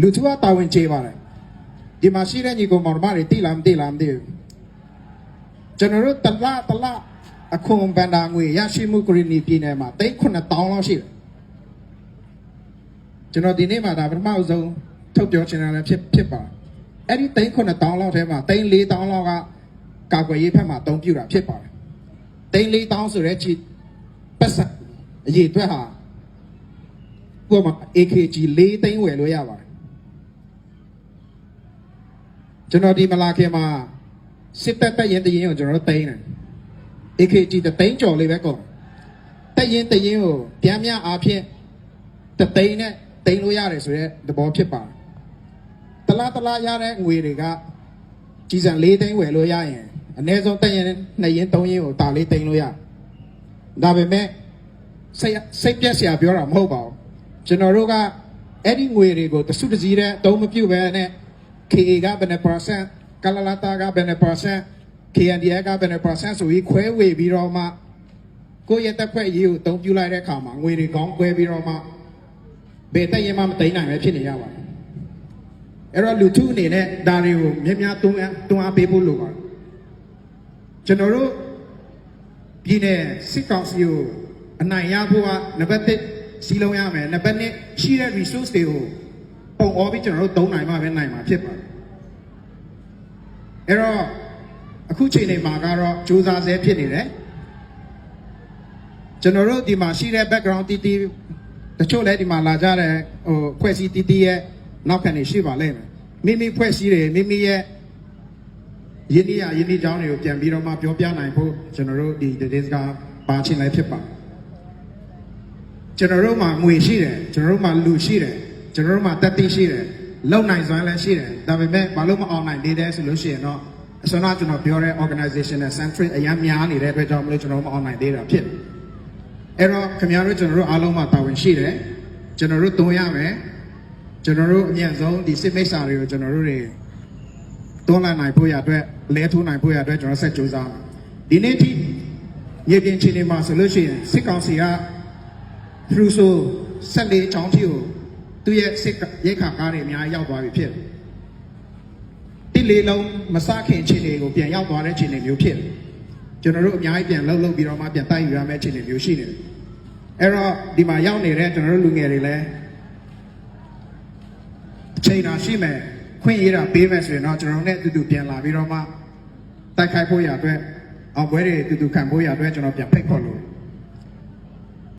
လူထုကတာဝန်ကျေပါတယ်ဒီမှာရှိတဲ့ညီကောင်မောင်နှမတွေတိလားမတိလားမသိဘူးကျွန်တော်တို့တလားတလားအခုဘန်ဒါငွေရရှိမှုကရီနီပြည်နယ်မှာတိတ်9000လောက်ရှိတယ်ကျွန်တော်ဒီနေ့မှာဒါပထမအဆုံးထုတ်ပြောချင်တာလည်းဖြစ်ဖြစ်ပါတယ်အဲ့ဒီတိတ်9000လောက်ထဲမှာတိတ်4000လောက်ကကာကွယ်ရေးဘက်မှာအသုံးပြုတာဖြစ်ပါတယ်တိတ်4000ဆိုတဲ့ချီပတ်စံအရေးအတွက်ဟာကိုယ်မှာ AKG 4သိန်းဝယ်လို့ရပါတယ် ကျွန်တော်ဒီမလာခင်မှာစစ်တပ်တက်ရင်တရင်ကိုကျွန်တော်တို့တိန်းတယ် AKG တသိန်းကျော်လေးပဲကုန်တက်ရင်တရင်ကိုပြန်မြအားဖြင့်တသိန်းနဲ့တိန်းလို့ရတယ်ဆိုရဲသဘောဖြစ်ပါတယ်တလားတလားရတဲ့ငွေတွေကကြီးစံ၄သိန်းဝယ်လို့ရရင်အနည်းဆုံးတက်ရင်2ရင်3ရင်ကိုတာလေးတိန်းလို့ရဒါပေမဲ့စိတ်စိတ်ပြက်စရာပြောတာမဟုတ်ပါဘူးကျွန်တော်တို့ကအဲ့ဒီငွေတွေကိုတစုတစည်းတဲ့အတုံးမပြုတ်ပဲနဲ့ KA ကဘယ်နှ percent ကလလာတာကဘယ်နှ percent KNDA ကဘယ်နှ percent ဆိုပြီးခွဲဝေပြီးတော့မှကိုယ့်ရဲ့တက်ဖွဲ့ရေးကိုအသုံးပြုလိုက်တဲ့အခါမှာငွေတွေကောင်းကွဲပြီးတော့မှဘယ်တက်ရင်မှမသိမ်းနိုင်ပဲဖြစ်နေရပါတယ်အဲ့တော့လူထုအနေနဲ့ဒါတွေကိုမြင်များတွန်းအားတွန်းအားပေးဖို့လိုပါတယ်ကျွန်တော်တို့ပြည်နယ်စစ်ကောင်စီကိုအနိုင်ရဖို့ကနံပါတ်1စီလုံးရမယ်နံပါတ်2ရှိတဲ့ resource တွေကို ပုံအောပြီးကျွန်တော်တို့သုံးနိုင်မှပဲနိုင်မှာဖြစ်ပါတယ်အဲ့တော့အခုချိန်နေမှာကတော့စူးစမ်းဆဲဖြစ်နေတယ်ကျွန်တော်တို့ဒီမှာရှိတဲ့ background တီးတီးတချို့လည်းဒီမှာလာကြတဲ့ဟိုဖွဲ့စည်းတီးတီးရဲ့နောက်ခံနေရှိပါလိမ့်မယ်မိမိဖွဲ့စည်းတယ်မိမိရဲ့ယင်းဒီရယင်းဒီကြောင်းတွေကိုပြန်ပြီးတော့မှပြောပြနိုင်ဖို့ကျွန်တော်တို့ဒီ days ကပါချင်လည်းဖြစ်ပါတယ်ကျွန်တော်တို့မှာငွေရှိတယ်ကျွန်တော်တို့မှာလူရှိတယ် ကျွန်တော်တို့မှာတက်သိရှိတယ်လုံနိုင်စွမ်းလည်းရှိတယ်ဒါပေမဲ့ဘာလို့မအောင်နိုင်သေးတယ်ဆိုလို့ရှိရင်တော့အစတော့ကျွန်တော်ပြောတဲ့ organization နဲ့ centric အများများနေတဲ့အတွက်ကြောင့်မလို့ကျွန်တော်မအောင်နိုင်သေးတာဖြစ်တယ်အဲ့တော့ခင်ဗျားတို့ကျွန်တော်တို့အားလုံးမှာတာဝန်ရှိတယ်ကျွန်တော်တို့သုံးရမယ်ကျွန်တော်တို့အမြင့်ဆုံးဒီစစ်မိတ်ဆာတွေကိုကျွန်တော်တို့တွေတွန်းလှန်နိုင်ဖို့ရအတွက်လဲထိုးနိုင်ဖို့ရအတွက်ကျွန်တော်ဆက်ကြိုးစားမယ်ဒီနေ့ထိမြေပြင်ခြေနေမှာဆိုလို့ရှိရင်စစ်ကောင်စီကဖရူဆိုဆက်လေးချောင်းကြီးကို သူ့ရဲ့စစ်ရိတ်ခါကားတွေအများကြီးရောက်သွားပြီဖြစ်တယ်။တိလေးလုံးမစခင်အခြေအနေကိုပြန်ရောက်သွားတဲ့အခြေအနေမျိုးဖြစ်တယ်။ကျွန်တော်တို့အများကြီးပြန်လှုပ်လှုပ်ပြီးတော့မှပြန်တိုက်ယူရမယ့်အခြေအနေမျိုးရှိနေတယ်။အဲ့တော့ဒီမှာရောက်နေတဲ့ကျွန်တော်တို့လူငယ်တွေလည်းအချိန်သာရှိမယ်ခွင့်ရတာပေးမယ်ဆိုရင်တော့ကျွန်တော်တို့နဲ့အတူတူပြန်လာပြီးတော့မှတိုက်ခိုက်ဖို့ရအတွက်အောင်ပွဲတွေအတူတူခံဖို့ရအတွက်ကျွန်တော်ပြန်ဖိတ်ခေါ်လို့